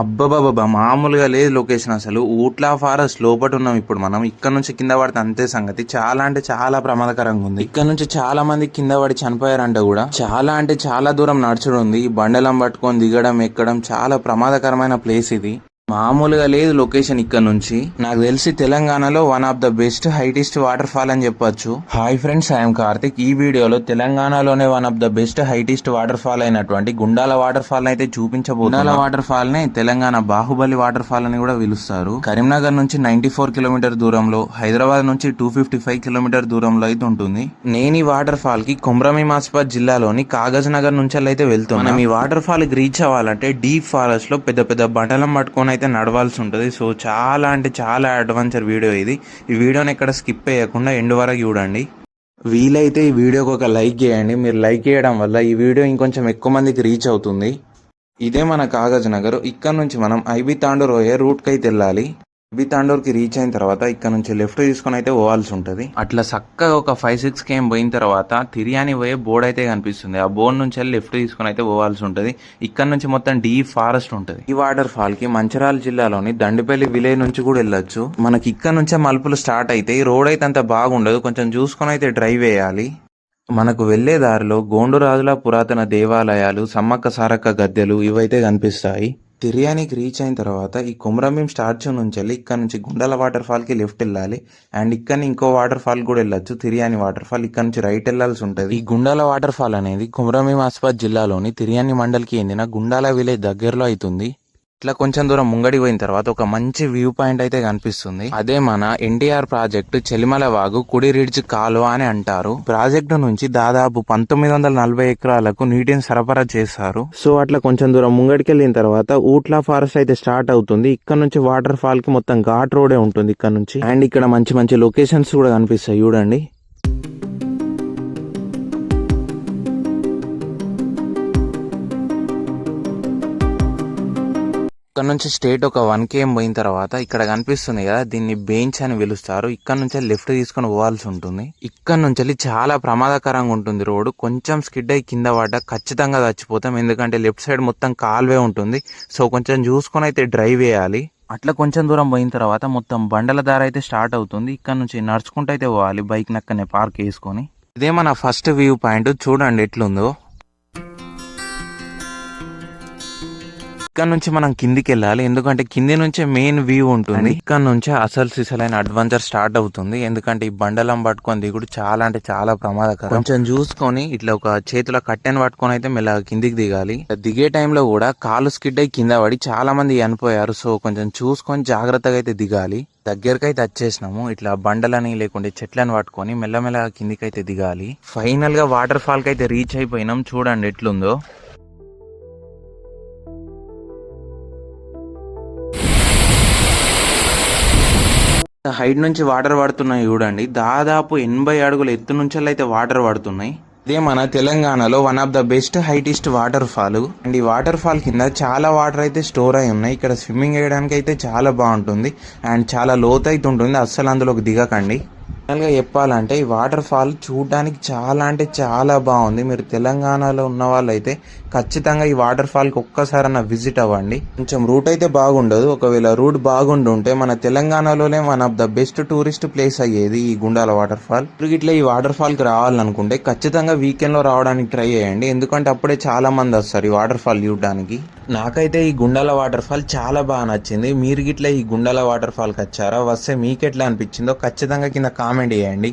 అబ్బబాబా మామూలుగా లేదు లొకేషన్ అసలు. ఊట్లా ఫారెస్ట్ లోపట ఉన్నాం ఇప్పుడు మనం. ఇక్కడ నుంచి కింద పడితే అంతే సంగతి. చాలా అంటే చాలా ప్రమాదకరంగా ఉంది. ఇక్కడ నుంచి చాలా మంది కింద పడి చనిపోయారంట కూడా. చాలా అంటే చాలా దూరం నడుచుడు ఉంది ఈ బండలం పట్టుకొని దిగడం ఎక్కడం చాలా ప్రమాదకరమైన ప్లేస్ ఇది. మామూలుగా లేదు లొకేషన్ ఇక్కడ నుంచి. నాకు తెలిసి తెలంగాణలో one of the best highest waterfall అని చెప్పొచ్చు. హాయ్ ఫ్రెండ్స్ ఐఎమ్ కార్తిక్ ఈ వీడియోలో తెలంగాణలోనే one of the best highest waterfall అయినటువంటి గుండాల వాటర్ ఫాల్ అయితే చూపించబోతున్నా. గుండాల వాటర్ ఫాల్ని తెలంగాణ బాహుబలి వాటర్ ఫాల్ అని కూడా పిలుస్తారు. కరీంనగర్ నుంచి నైన్టీ ఫోర్ కిలోమీటర్ దూరంలో హైదరాబాద్ నుంచి టూ ఫిఫ్టీ ఫైవ్ కిలోమీటర్ దూరంలో అయితే ఉంటుంది. నేను ఈ వాటర్ ఫాల్కి కుమ్రమి మాసిపాద్ జిల్లాలోని కాగజ్ నగర్ నుంచి అయితే వెళ్తాం మనం ఈ వాటర్ ఫాల్కి రీచ్ అవ్వాలంటే డీప్ ఫారెస్ట్లో పెద్ద పెద్ద బండలం పట్టుకొని అయితే నడవాల్సి ఉంటుంది. సో చాలా అంటే చాలా అడ్వెంచర్ వీడియో ఇది. ఈ వీడియోని ఎక్కడ స్కిప్ చేయకుండా ఎండ్ వరకు చూడండి. వీలైతే ఈ వీడియోకి ఒక లైక్ చేయండి. మీరు లైక్ చేయడం వల్ల ఈ వీడియో ఇంకొంచెం ఎక్కువ మందికి రీచ్ అవుతుంది. ఇదే మన కాగజ్ నగర్. ఇక్కడ నుంచి మనం ఐబి తాండూర్ పోయే రూట్కి అయితే వెళ్ళాలి. తాండూర్కి రీచ్ అయిన తర్వాత ఇక్కడ నుంచి లెఫ్ట్ తీసుకొని అయితే పోవాల్సి ఉంటుంది. అట్లా చక్కగా ఒక ఫైవ్ సిక్స్ కేమ్ పోయిన తర్వాత తిరియాని పోయే బోర్డ్ అయితే కనిపిస్తుంది. ఆ బోర్డ్ నుంచి వెళ్ళి లెఫ్ట్ తీసుకొని అయితే పోవాల్సి ఉంటుంది. ఇక్కడ నుంచి మొత్తం డీప్ ఫారెస్ట్ ఉంటుంది. ఈ వాటర్ ఫాల్కి మంచిరాల జిల్లాలోని దండిపల్లి విలేజ్ నుంచి కూడా వెళ్ళొచ్చు. మనకి ఇక్కడ నుంచే మలుపులు స్టార్ట్ అయితే ఈ రోడ్ అయితే అంత బాగుండదు. కొంచెం చూసుకొని అయితే డ్రైవ్ వేయాలి. మనకు వెళ్ళే దారిలో గోండురాజుల పురాతన దేవాలయాలు సమ్మక్క సారక్క గద్దెలు ఇవైతే కనిపిస్తాయి. తిర్యానికి రీచ్ అయిన తర్వాత ఈ కుమరంభీం స్టాచ్యూ నుంచి వెళ్ళి ఇక్కడ నుంచి గుండాల వాటర్ ఫాల్కి లెఫ్ట్ వెళ్ళాలి. అండ్ ఇక్కడ ఇంకో వాటర్ ఫాల్ కూడా వెళ్ళొచ్చు తిరియాని వాటర్ ఫాల్ ఇక్కడ నుంచి రైట్ వెళ్ళాల్సి ఉంటుంది. ఈ గుండాల వాటర్ ఫాల్ అనేది కుమరంభీం ఆసిఫాబాద్ జిల్లాలోని తిరియాని మండలికి చెందిన గుండాల విలేజ్ దగ్గరలో అవుతుంది. ఇట్లా కొంచెం దూరం ముంగడి పోయిన తర్వాత ఒక మంచి వ్యూ పాయింట్ అయితే కనిపిస్తుంది. అదే మన ఎన్టీఆర్ ప్రాజెక్ట్ చెలిమల వాగు కుడి రిడ్జ్ కాలువ అని అంటారు. ప్రాజెక్టు నుంచి దాదాపు పంతొమ్మిది వందల నలభై ఎకరాలకు నీటిని సరఫరా చేస్తారు సో అట్లా కొంచెం దూరం ముంగడికి వెళ్ళిన తర్వాత ఊట్లా ఫారెస్ట్ అయితే స్టార్ట్ అవుతుంది. ఇక్కడ నుంచి వాటర్ ఫాల్కి మొత్తం ఘాట్ రోడే ఉంటుంది ఇక్కడ నుంచి. అండ్ ఇక్కడ మంచి మంచి లొకేషన్స్ కూడా కనిపిస్తాయి చూడండి. ఇక్కడ నుంచి స్టేట్ ఒక వన్ కేఎం పోయిన తర్వాత ఇక్కడ కనిపిస్తుంది కదా దీన్ని బెంచ్ అని పిలుస్తారు. ఇక్కడ నుంచి లెఫ్ట్ తీసుకొని పోవాల్సి ఉంటుంది. ఇక్కడ నుంచి చాలా ప్రమాదకరంగా ఉంటుంది రోడ్డు. కొంచెం స్కిడ్ అయి కింద పడ్డ ఖచ్చితంగా చచ్చిపోతాం. ఎందుకంటే లెఫ్ట్ సైడ్ మొత్తం కాల్వే ఉంటుంది. సో కొంచెం చూసుకొని అయితే డ్రైవ్ వేయాలి అట్లా కొంచెం దూరం పోయిన తర్వాత మొత్తం బండల దారి అయితే స్టార్ట్ అవుతుంది. ఇక్కడ నుంచి నడుచుకుంటూ అయితే పోవాలి బైక్ నక్కనే పార్క్ వేసుకొని ఇదే మన ఫస్ట్ వ్యూ పాయింట్. చూడండి ఎట్లుందో. ఇక్కడ నుంచి మనం కిందికి వెళ్ళాలి. ఎందుకంటే కింది నుంచే మెయిన్ వ్యూ ఉంటుంది. ఇక్కడ నుంచే అసలు సిసలైన అడ్వెంచర్ స్టార్ట్ అవుతుంది. ఎందుకంటే ఈ బండలం పట్టుకొని దిగుడు చాలా అంటే చాలా ప్రమాదకరం. కొంచెం చూసుకొని ఇట్లా ఒక చేతిలో కట్టెను పట్టుకొని అయితే మెల్లగా కిందికి దిగాలి. దిగే టైంలో కూడా కాలు స్కిడ్ అయి కింద పడి చాలా మంది చనిపోయారు. సో కొంచెం చూసుకొని జాగ్రత్తగా అయితే దిగాలి. దగ్గరకు అయితే వచ్చేసినాము. ఇట్లా బండలని లేకుంటే చెట్లను పట్టుకొని మెల్లమెల్లగా కిందికి అయితే దిగాలి. ఫైనల్గా వాటర్ ఫాల్కి అయితే రీచ్ అయిపోయినాం. చూడండి ఎట్లుందో. హైట్ నుంచి వాటర్ పడుతున్నాయి చూడండి. దాదాపు ఎనభై అడుగుల ఎత్తు నుంచి అయితే వాటర్ పడుతున్నాయి ఇదే మన తెలంగాణలో one of the best highest water fall and ఈ వాటర్ ఫాల్ కింద చాలా వాటర్ అయితే స్టోర్ అయి ఉన్నాయి. ఇక్కడ స్విమ్మింగ్ చేయడానికి అయితే చాలా బాగుంటుంది. అండ్ చాలా లోతు అయితే ఉంటుంది. అస్సలు అందులోకి దిగకండి. ఫైనల్గా చెప్పాలంటే ఈ వాటర్ ఫాల్ చూడడానికి చాలా అంటే చాలా బాగుంది. మీరు తెలంగాణలో ఉన్న వాళ్ళైతే ఖచ్చితంగా ఈ వాటర్ ఫాల్కి ఒక్కసారన్నా విజిట్ అవ్వండి. కొంచెం రూట్ అయితే బాగుండదు. ఒకవేళ రూట్ బాగుండి ఉంటే మన తెలంగాణలోనే one of the best tourist place అయ్యేది ఈ గుండాల వాటర్ ఫాల్ ఇట్లా ఈ వాటర్ ఫాల్కి రావాలనుకుంటే ఖచ్చితంగా వీకెండ్లో రావడానికి ట్రై చేయండి. ఎందుకంటే అప్పుడే చాలా మంది వస్తారు ఈ వాటర్ ఫాల్ చూడడానికి. నాకైతే ఈ గుండాల వాటర్ ఫాల్ చాలా బాగా నచ్చింది. మీరు గిట్లా ఈ గుండాల వాటర్ ఫాల్కి వచ్చారా? వస్తే మీకు ఎట్లా అనిపించిందో ఖచ్చితంగా కింద కామెంట్ చేయండి.